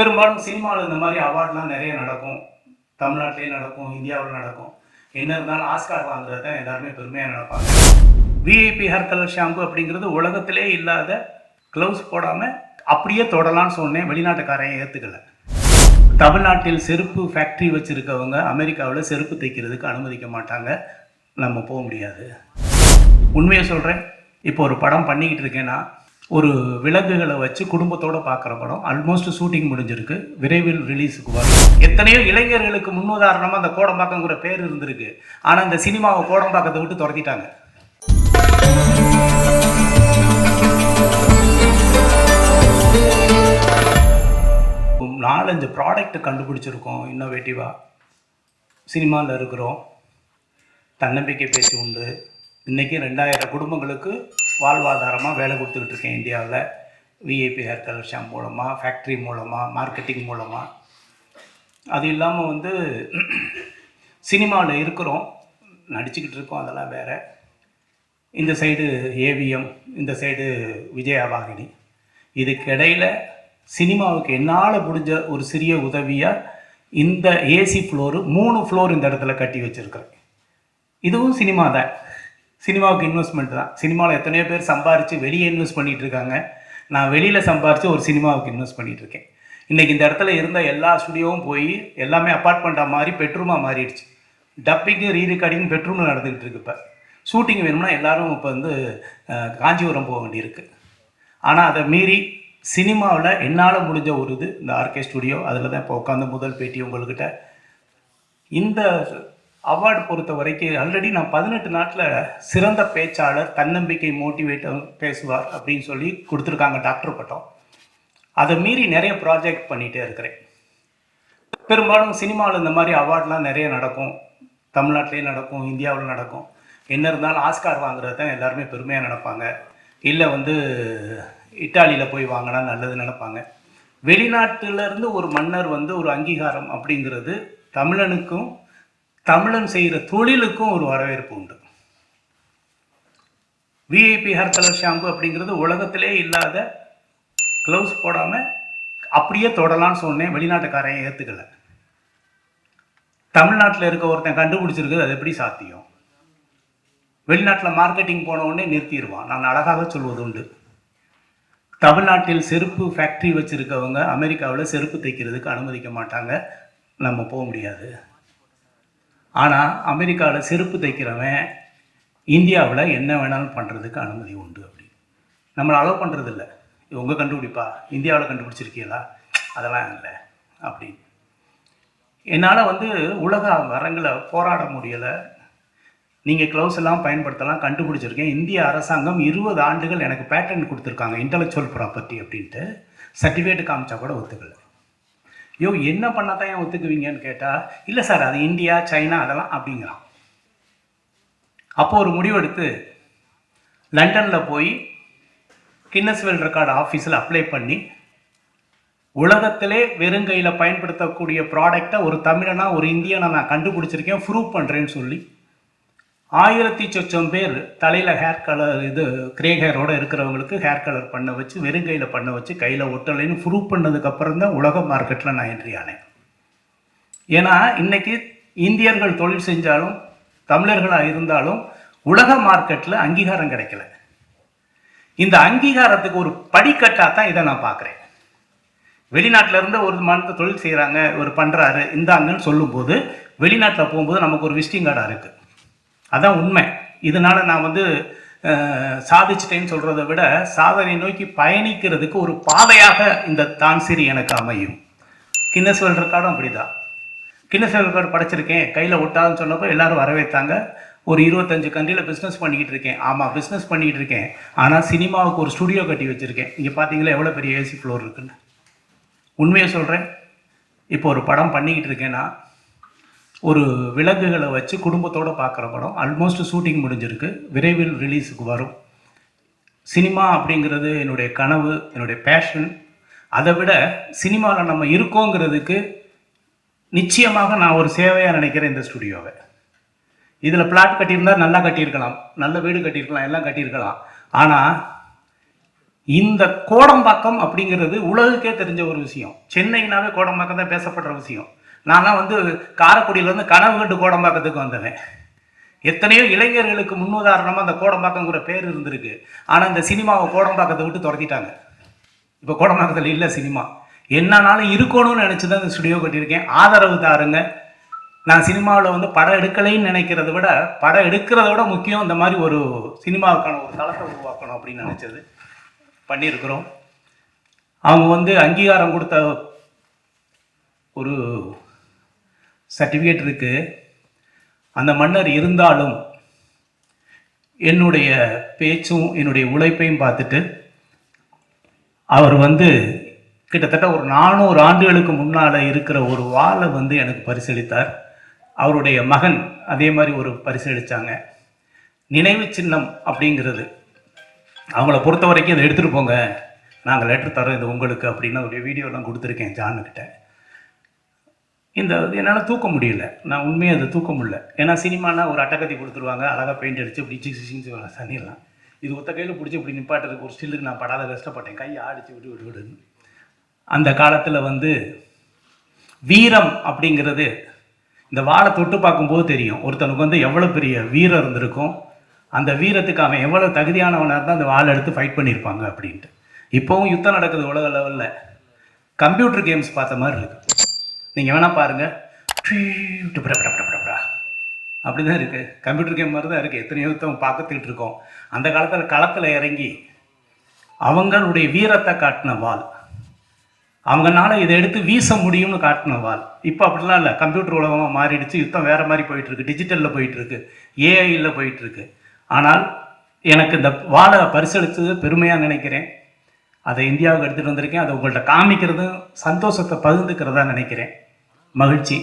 பெரும்பாலும் சினிமாவில் இந்த மாதிரி அவார்ட்லாம் நிறைய நடக்கும். தமிழ்நாட்டிலேயே நடக்கும் இந்தியாவில் நடக்கும். என்ன இருந்தாலும் ஆஸ்கார் வாங்குறது தான் எல்லாருமே பெருமையாக நடப்பாங்க விஐபி ஹேர் கலர் ஷாம்பு அப்படிங்கிறது உலகத்திலே இல்லாத க்ளவுஸ் போடாமல் அப்படியே தொடலான்னு சொன்னேன். வெளிநாட்டுக்காரன் ஏற்றுக்கலை தமிழ்நாட்டில் செருப்பு ஃபேக்ட்ரி வச்சுருக்கவங்க அமெரிக்காவில் செருப்பு தைக்கிறதுக்கு அனுமதிக்க மாட்டாங்க. நம்ம போக முடியாது. உண்மையை சொல்கிறேன் இப்போ ஒரு படம் பண்ணிக்கிட்டு இருக்கேன்னா ஒரு விலங்குகளை வச்சு குடும்பத்தோட பார்க்குற படம். ஆல்மோஸ்ட் ஷூட்டிங் முடிஞ்சிருக்கு. விரைவில் ரிலீஸுக்கு வரும். எத்தனையோ இளைஞர்களுக்கு முன்னுதாரணமாக அந்த கோடம்பாக்கங்கிற பேர் இருந்திருக்கு. ஆனால் இந்த சினிமாவை கோடம்பாக்கத்தை விட்டு துரத்திட்டாங்க. நாலஞ்சு ப்ராடக்ட் கண்டுபிடிச்சிருக்கோம் இன்னோவேட்டிவாக சினிமாவில் இருக்கிறோம். தன்னம்பிக்கை பேச்சு உண்டு. இன்றைக்கி ரெண்டாயிரம் குடும்பங்களுக்கு வாழ்வாதாரமாக வேலை கொடுத்துக்கிட்டு இருக்கேன் இந்தியாவில். விஐபி ஹேர் கலர் மூலமாக ஃபேக்ட்ரி மூலமாக மார்க்கெட்டிங் மூலமாக அது இல்லாமல் வந்து சினிமாவில் இருக்கிறோம். நடிச்சுக்கிட்டு இருக்கோம். அதெல்லாம் வேறு. இந்த சைடு ஏவிஎம் இந்த சைடு விஜயவாகினி. இதுக்கு இதுக்கிடையில் சினிமாவுக்கு என்னால் முடிஞ்ச ஒரு சிறிய உதவியாக இந்த ஏசி ஃப்ளோரு மூணு ஃப்ளோர் இந்த இடத்துல கட்டி வச்சுருக்குறேன். இதுவும் சினிமா தான் சினிமாவுக்கு இன்வெஸ்ட்மெண்ட் தான். சினிமாவில் எத்தனையோ பேர் சம்பாரித்து வெளியே இன்வெஸ்ட் பண்ணிகிட்டு இருக்காங்க நான் வெளியில் சம்பாரித்து ஒரு சினிமாவுக்கு இன்வெஸ்ட் பண்ணிகிட்டு இருக்கேன் இன்றைக்கி இந்த இடத்துல இருந்த எல்லா ஸ்டுடியோவும் போய் எல்லாமே அப்பார்ட்மெண்ட்டாக மாறி பெட்ரூமாக மாறிடுச்சு. டப்பிங்கு ரீ ரெக்கார்டிங் பெட்ரூமில் நடந்துக்கிட்டு இருக்கு இப்போ. ஷூட்டிங் வேணும்னா எல்லாரும் இப்போ வந்து காஞ்சிபுரம் போக வேண்டியிருக்கு. ஆனால் அதை மீறி சினிமாவில் என்னால் முடிஞ்ச ஒரு இது இந்த ஆர்கே ஸ்டுடியோ அதில் தான் இப்போ உட்காந்து முதல் பேட்டி உங்கள்கிட்ட. இந்த அவார்டு பொறுத்த வரைக்கும் ஆல்ரெடி நான் பதினெட்டு நாட்டில் சிறந்த பேச்சாளர் தன்னம்பிக்கை மோட்டிவேட்டர் பேசுவார் அப்படின்னு சொல்லி கொடுத்துருக்காங்க டாக்டர் பட்டம். அதை மீறி நிறைய ப்ராஜெக்ட் பண்ணிகிட்டே இருக்கிறேன். பெரும்பாலும் சினிமாவில் இந்த மாதிரி அவார்ட்லாம் நிறைய நடக்கும். தமிழ்நாட்டிலே நடக்கும் இந்தியாவில் நடக்கும். என்ன இருந்தாலும் ஆஸ்கார் வாங்குறது தான் எல்லாருமே பெருமையாக நடப்பாங்க இல்லை வந்து இட்டாலியில் போய் வாங்கினா நல்லது நினைப்பாங்க. வெளிநாட்டிலேருந்து ஒரு மன்னர் வந்து ஒரு அங்கீகாரம் அப்படிங்கிறது தமிழனுக்கும் தமிழன் செய்கிற தொழிலுக்கும் ஒரு வரவேற்பு உண்டு. விஐபி ஹேர் கலர் ஷாம்பு அப்படிங்கிறது உலகத்திலே இல்லாத க்ளவுஸ் போடாமல் அப்படியே தொடலான்னு சொன்னேன். வெளிநாட்டுக்காரன் ஏற்றுக்கல தமிழ்நாட்டில் இருக்க ஒருத்தன் கண்டுபிடிச்சிருக்குது அது எப்படி சாத்தியம்? வெளிநாட்டில் மார்க்கெட்டிங் போன உடனே நிறுத்திடுவான். நான் அழகாக சொல்வது உண்டு. தமிழ்நாட்டில் செருப்பு ஃபேக்ட்ரி வச்சுருக்கவங்க அமெரிக்காவில் செருப்பு தைக்கிறதுக்கு அனுமதிக்க மாட்டாங்க. நம்ம போக முடியாது. ஆனால் அமெரிக்காவில் செருப்பு தைக்கிறவன் இந்தியாவில் என்ன வேணாலும் பண்ணுறதுக்கு அனுமதி உண்டு அப்படி. நம்மளை அலோவ் பண்ணுறதில்ல உங்கள் கண்டுபிடிப்பா? இந்தியாவில் கண்டுபிடிச்சிருக்கீங்களா? அதெல்லாம் இல்லை அப்படின்னு. என்னால் வந்து உலக வரங்களை போராட முடியலை. நீங்கள் க்ளவுஸ் எல்லாம் பயன்படுத்தலாம் கண்டுபிடிச்சிருக்கேன். இந்திய அரசாங்கம் இருபது ஆண்டுகள் எனக்கு பேட்டன் கொடுத்துருக்காங்க இன்டலெக்சுவல் ப்ராப்பர்ட்டி அப்படின்ட்டு. சர்டிஃபிகேட் காமிச்சா கூட ஒத்துக்கலை. யோ என்ன பண்ணால் தான் ஏன் ஒத்துக்குவீங்கன்னு கேட்டால் இல்லை சார் அது இந்தியா சைனா அதெல்லாம் அப்படிங்கிறான். அப்போ ஒரு முடிவெடுத்து லண்டனில் போய் கின்னஸ் கின்னஸ்வெல் ரெக்கார்டு ஆஃபீஸில் அப்ளை பண்ணி உலகத்திலே வெறுங்கையில் பயன்படுத்தக்கூடிய ப்ராடக்டை ஒரு தமிழனா ஒரு இந்தியனை நான் கண்டுபிடிச்சிருக்கேன் ப்ரூவ் பண்ணுறேன்னு சொல்லி ஆயிரத்தி சொச்சம் பேர் தலையில் ஹேர் கலர் இது கிரே ஹேரோட இருக்கிறவங்களுக்கு ஹேர் கலர் பண்ண வச்சு வெறுங்கையில் பண்ண வச்சு கையில் ஒட்டலைன்னு ப்ரூவ் பண்ணதுக்கப்புறம் தான் உலக மார்க்கெட்டில் நான் என்ட்ரி ஆனேன். ஏன்னா இன்றைக்கி இந்தியர்கள் தொழில் செஞ்சாலும் தமிழர்களாக இருந்தாலும் உலக மார்க்கெட்டில் அங்கீகாரம் கிடைக்கல. இந்த அங்கீகாரத்துக்கு ஒரு படிக்கட்டாக தான் இதை நான் பார்க்குறேன். வெளிநாட்டில் இருந்து ஒரு மனத்தை தொழில் செய்கிறாங்க ஒரு பண்ணுறாரு இந்தாங்கன்னு சொல்லும்போது வெளிநாட்டில் போகும்போது நமக்கு ஒரு விசிட்டிங் கார்டாக இருக்குது அதான் உண்மை. இதனால் நான் வந்து சாதிச்சிட்டேன்னு சொல்கிறத விட சாதனை நோக்கி பயணிக்கிறதுக்கு ஒரு பாதையாக இந்த தான்சிரி எனக்கு அமையும். கின்னஸ்வல் ரெக்கார்டும் அப்படிதான். கின்னஸ்வல் ரெக்கார்டு படைச்சிருக்கேன். கையில் ஒட்டாதுன்னு சொன்னப்போ எல்லாரும் வரவேற்றாங்க. ஒரு இருபத்தஞ்சு கண்ட்ரியில் பிஸ்னஸ் பண்ணிக்கிட்டு இருக்கேன். ஆமாம் பிஸ்னஸ் பண்ணிக்கிட்டு இருக்கேன். ஆனால் சினிமாவுக்கு ஒரு ஸ்டுடியோ கட்டி வச்சுருக்கேன். இங்கே பார்த்தீங்களா எவ்வளோ பெரிய ஏசி ஃப்ளோர் இருக்குன்னு. உண்மையை சொல்கிறேன் இப்போ ஒரு படம் பண்ணிக்கிட்டு இருக்கேன்னா ஒரு விலங்குகளை வச்சு குடும்பத்தோடு பார்க்குற படம். ஆல்மோஸ்ட் ஷூட்டிங் முடிஞ்சிருக்கு. விரைவில் ரிலீஸுக்கு வரும். சினிமா அப்படிங்கிறது என்னுடைய கனவு என்னுடைய பேஷன் அதை விட சினிமாவில் நம்ம இருக்கோங்கிறதுக்கு நிச்சயமாக நான் ஒரு சேவையாக நினைக்கிறேன் இந்த ஸ்டுடியோவை இதில் பிளாட் கட்டியிருந்தால் நல்லா கட்டியிருக்கலாம். நல்ல வீடு கட்டியிருக்கலாம் எல்லாம் கட்டியிருக்கலாம். ஆனால் இந்த கோடம்பாக்கம் அப்படிங்கிறது உலகுக்கே தெரிஞ்ச ஒரு விஷயம். சென்னைனாவே கோடம்பாக்கம் தான் பேசப்படுற விஷயம். நான்லாம் வந்து காரைக்குடியிலேருந்து கனவு கண்டு கோடம்பாக்கத்துக்கு வந்தவன். எத்தனையோ இளைஞர்களுக்கு முன்னுதாரணமாக அந்த கோடம்பாக்கங்கிற பேர் இருந்திருக்கு. ஆனால் இந்த சினிமாவை கோடம்பாக்கத்தை விட்டு துரத்திட்டாங்க. இப்போ கோடம்பாக்கத்தில் இல்லை சினிமா. என்னன்னாலும் இருக்கணும்னு நினச்சி தான் இந்த ஸ்டுடியோ கட்டியிருக்கேன். ஆதரவு தாருங்க. நான் சினிமாவில் வந்து படம் எடுக்கலைன்னு நினைக்கிறத விட படம் எடுக்கிறத விட முக்கியம் இந்த மாதிரி ஒரு சினிமாவுக்கான ஒரு தளத்தை உருவாக்கணும் அப்படின்னு நினச்சது பண்ணியிருக்கிறோம். அவங்க வந்து அங்கீகாரம் கொடுத்த ஒரு சர்டிஃபிகேட் இருக்குது அந்த மன்னர் இருந்தாலும் என்னுடைய பேச்சும் என்னுடைய உழைப்பையும் பார்த்துட்டு அவர் வந்து கிட்டத்தட்ட ஒரு நானூறு ஆண்டுகளுக்கு முன்னால் இருக்கிற ஒரு வாளை வந்து எனக்கு பரிசளித்தார். அவருடைய மகன் அதே மாதிரி ஒரு பரிசளித்தாங்க நினைவு சின்னம் அப்படிங்கிறது. அவங்கள பொறுத்த வரைக்கும் இதை எடுத்துகிட்டு போங்க. நாங்கள் லெட்டர் தரோம் இது உங்களுக்கு அப்படின்னு ஒரு வீடியோலாம் கொடுத்துருக்கேன் ஜானுக்கிட்ட இந்த என்னால் தூக்க முடியல. நான் உண்மையாக அதை தூக்க முடியல. ஏன்னா சினிமானா ஒரு அட்டகத்தி கொடுத்துருவாங்க அழகாக பெயிண்ட் அடித்து இப்படி சிக்ஸ் சிக்ஸ் தண்ணிடலாம் இது ஒத்த கையில் பிடிச்சி இப்படி நிப்பாட்டுறதுக்கு ஒரு ஸ்டில்லுக்கு நான் படாத கஷ்டப்பட்டேன். கையை ஆடிச்சு விட்டு விட்டு விடுன்னு. அந்த காலத்தில் வந்து வீரம் அப்படிங்கிறது இந்த வாழை தொட்டு பார்க்கும்போது தெரியும். ஒருத்தனுக்கு வந்து எவ்வளோ பெரிய வீரம் இருந்திருக்கும். அந்த வீரத்துக்கு அவன் எவ்வளோ தகுதியானவனாக இருந்தால் அந்த வாழை எடுத்து ஃபைட் பண்ணியிருப்பாங்க அப்படின்ட்டு. இப்போவும் யுத்தம் நடக்குது உலக லெவலில் கம்ப்யூட்டர் கேம்ஸ் பார்த்த மாதிரி இருக்குது நீங்கள் வேணால் பாருங்கள் அப்படி தான் இருக்குது கம்ப்யூட்டர் கேம் மாதிரி தான் இருக்குது எத்தனையோ யுத்தம் பார்த்துக்கிட்டு இருக்கோம். அந்த காலத்தில் களத்தில் இறங்கி அவங்களுடைய வீரத்தை காட்டின வாள். அவங்கனால இதை எடுத்து வீச முடியும்னு காட்டின வாள். இப்போ அப்படிலாம் இல்லை. கம்ப்யூட்டர் உலகமாக மாறிடுச்சு. யுத்தம் வேறு மாதிரி போயிட்டுருக்கு டிஜிட்டலில் போயிட்டுருக்கு ஏஐயில் போயிட்டுருக்கு ஆனால் எனக்கு இந்த வாழை பரிசளித்தது பெருமையாக நினைக்கிறேன். அதை இந்தியாவுக்கு எடுத்துகிட்டு வந்திருக்கேன். அதை உங்கள்கிட்ட காமிக்கிறதும் சந்தோஷத்தை பகிர்ந்துக்கிறதா நினைக்கிறேன். மகிழ்ச்சி